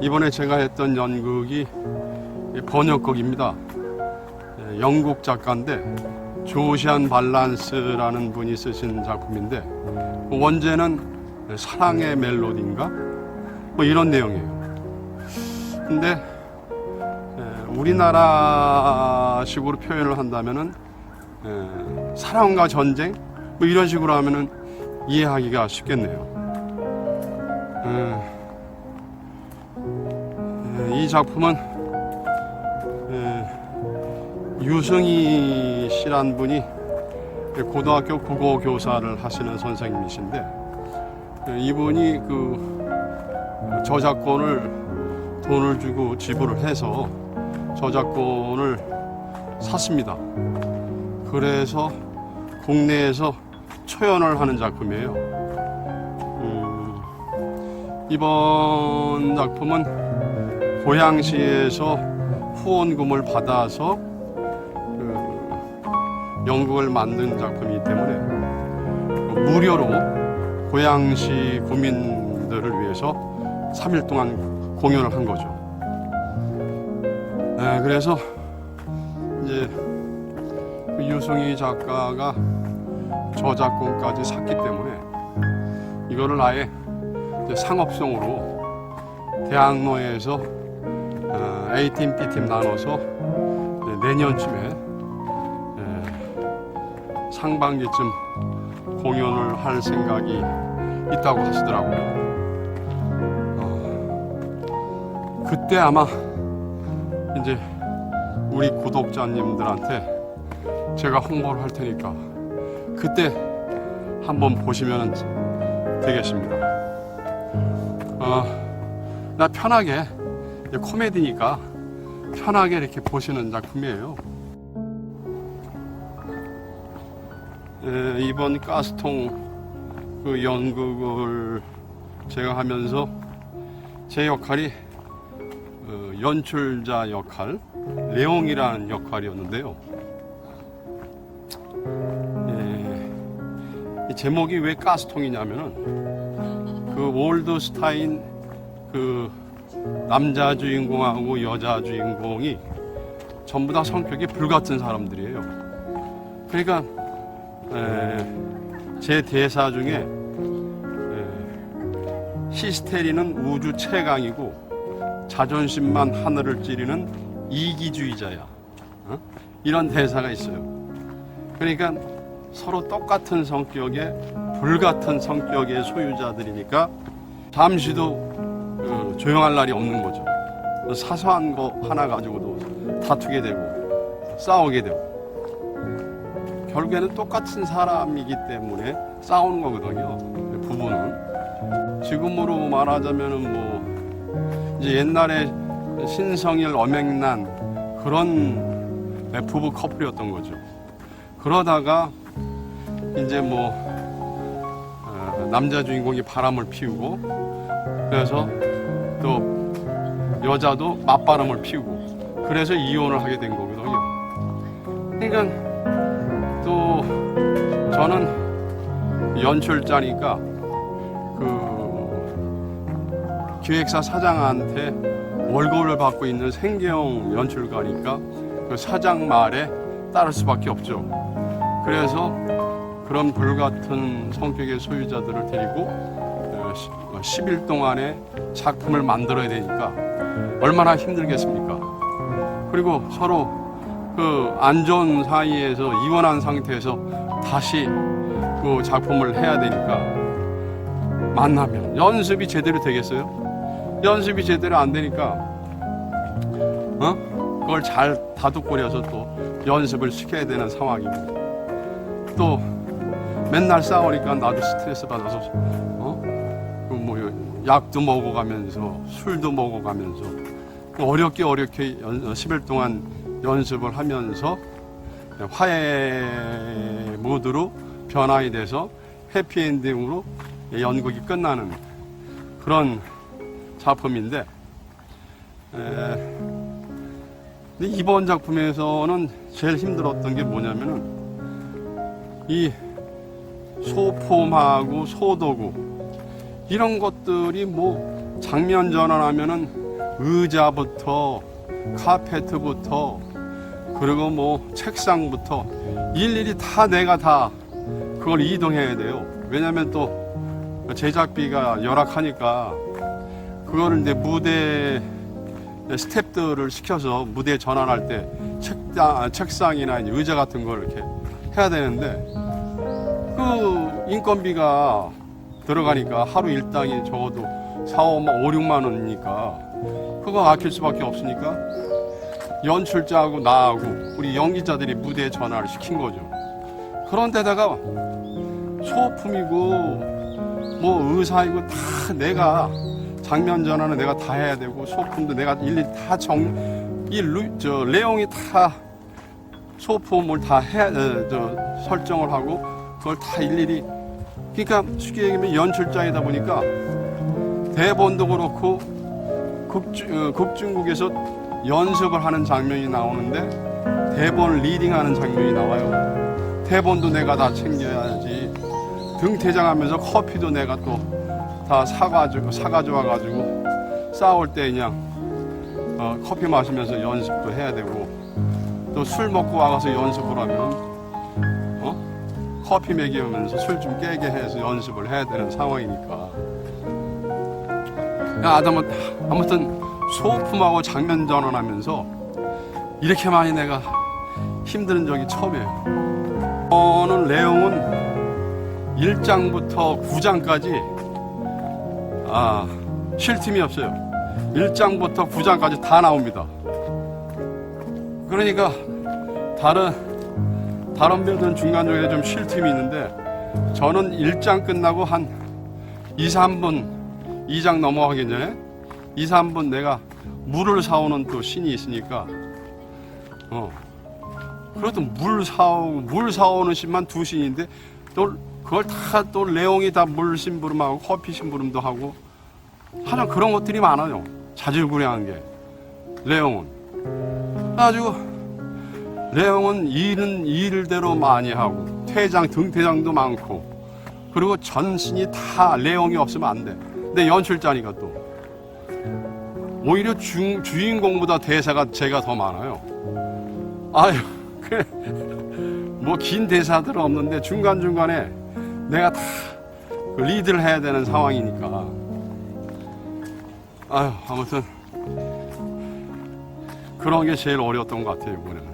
이번에 제가 했던 연극이 번역극입니다. 예, 영국 작가인데 조시안 발란스라는 분이 쓰신 작품인데 그 원제는 사랑의 멜로디인가 뭐 이런 내용이에요. 근데 예, 우리나라식으로 표현을 한다면은 예, 사랑과 전쟁 뭐 이런 식으로 하면은 이해하기가 쉽겠네요. 이 작품은 예, 유승희 씨란 분이 고등학교 국어 교사를 하시는 선생님이신데 예, 이분이 그 저작권을 돈을 주고 지불을 해서 저작권을 샀습니다. 그래서 국내에서 초연을 하는 작품이에요. 음, 이번 작품은 고양시에서 후원금을 받아서 그 연극을 만든 작품이기 때문에 무료로 고양시 구민들을 위해서 3일 동안 공연을 한 거죠. 네, 그래서 이제 그 유승희 작가가 저작권까지 샀기 때문에 이거를 아예 상업성으로 대학로에서 어, A팀, B팀 나눠서 이제 내년쯤에 예, 상반기쯤 공연을 할 생각이 있다고 하시더라고요. 어, 그때 아마 이제 우리 구독자님들한테 제가 홍보를 할 테니까 그때 한번 보시면 되겠습니다. 어, 나 편하게 코미디니까 편하게 이렇게 보시는 작품이에요. 에, 이번 가스통 그 연극을 제가 하면서 제 역할이 어, 연출자 역할, 레옹이라는 역할이었는데요. 예, 이 제목이 왜 가스통이냐면은 그 월드스타인 그 남자 주인공하고 여자 주인공이 전부 다 성격이 불같은 사람들이에요. 그러니까 에, 제 대사 중에 에, 히스테리는 우주 최강이고 자존심만 하늘을 찌르는 이기주의자야. 어? 이런 대사가 있어요. 그러니까 서로 똑같은 성격의 불같은 성격의 소유자들이니까 잠시도 그 조용할 날이 없는 거죠. 사소한 거 하나 가지고도 다투게 되고 싸우게 되고 결국에는 똑같은 사람이기 때문에 싸우는 거거든요. 부부는 지금으로 말하자면은 뭐 이제 옛날에 신성일 엄앵란 그런 부부 커플이었던 거죠. 그러다가 이제 뭐 어, 남자 주인공이 바람을 피우고 그래서 또 여자도 맞바람을 피우고 그래서 이혼을 하게 된 거거든요. 그러니까 또 저는 연출자니까 그 기획사 사장한테 월급을 받고 있는 생계형 연출가니까 그 사장 말에 따를 수밖에 없죠. 그래서 그런 불 같은 성격의 소유자들을 데리고 어, 10일 동안의 작품을 만들어야 되니까 얼마나 힘들겠습니까? 그리고 서로 그 안 좋은 사이에서 이혼한 상태에서 다시 그 작품을 해야 되니까 만나면 연습이 제대로 되겠어요? 연습이 제대로 안 되니까 어? 그걸 잘 다독거려서 또 연습을 시켜야 되는 상황이고 또 맨날 싸우니까 나도 스트레스 받아서 약도 먹어가면서 술도 먹어가면서 어렵게 어렵게 연, 10일 동안 연습을 하면서 화해 모드로 변화이 돼서 해피엔딩으로 연극이 끝나는 그런 작품인데 에, 이번 작품에서는 제일 힘들었던 게 뭐냐면은 이 소품하고 소도구 이런 것들이 뭐 장면 전환하면은 의자부터 카페트부터 그리고 뭐 책상부터 일일이 다 내가 다 그걸 이동해야 돼요. 왜냐면 또 제작비가 열악하니까 그거를 이제 무대 스탭들을 시켜서 무대에 전환할 때 책상, 책상이나 이제 의자 같은 걸 이렇게 해야 되는데 그 인건비가 들어가니까 하루 일당이 적어도 4, 5만, 5, 6만 원이니까 그거 아낄 수밖에 없으니까 연출자하고 나하고 우리 연기자들이 무대에 전화를 시킨 거죠. 그런 데다가 소품이고 뭐 의사이고 다 내가 장면 전환은 내가 다 해야 되고 소품도 내가 일일이 다 정, 이 루, 저 레옹이 다 소품을 다 해, 어, 저 설정을 하고 그걸 다 일일이 그러니까 쉽게 얘기하면 연출자이다 보니까 대본도 그렇고 극주, 어, 극중국에서 연습을 하는 장면이 나오는데 대본을 리딩하는 장면이 나와요. 대본도 내가 다 챙겨야지. 등퇴장하면서 커피도 내가 또 다 사가지고 사가지고 와가지고 싸울 때 그냥 어, 커피 마시면서 연습도 해야 되고 또 술 먹고 와가서 연습을 하면 어? 커피 먹이면서 술 좀 깨게 해서 연습을 해야 되는 상황이니까 야, 아담은 아무튼 소품하고 장면 전환하면서 이렇게 많이 내가 힘든 적이 처음이에요. 저는 내용은 1장부터 9장까지 아, 쉴 틈이 없어요. 1장부터 9장까지 다 나옵니다. 그러니까 다른 다른 배우들은 중간중간에 좀 쉴 틈이 있는데 저는 1장 끝나고 한 2, 3분 2장 넘어가기 전에 2, 3분 내가 물을 사오는 또 신이 있으니까 어 그것도 물 사오 물 사오는 신만 두 신인데 또 그걸 다 또 레옹이 다 물 심부름하고 커피 심부름도 하고 하는 그런 것들이 많아요. 자질구레한 게 레옹은. 아주 레옹은 일은 일대로 많이 하고 퇴장 등퇴장도 많고 그리고 전신이 다 레옹이 없으면 안 돼. 근데 연출자니까 또 오히려 주, 주인공보다 대사가 제가 더 많아요. 아유, 그래. 뭐 긴 대사들은 없는데 중간 중간에 내가 다그 리드를 해야 되는 상황이니까. 아유, 아무튼 그런 게 제일 어려웠던 것 같아요 이번에는.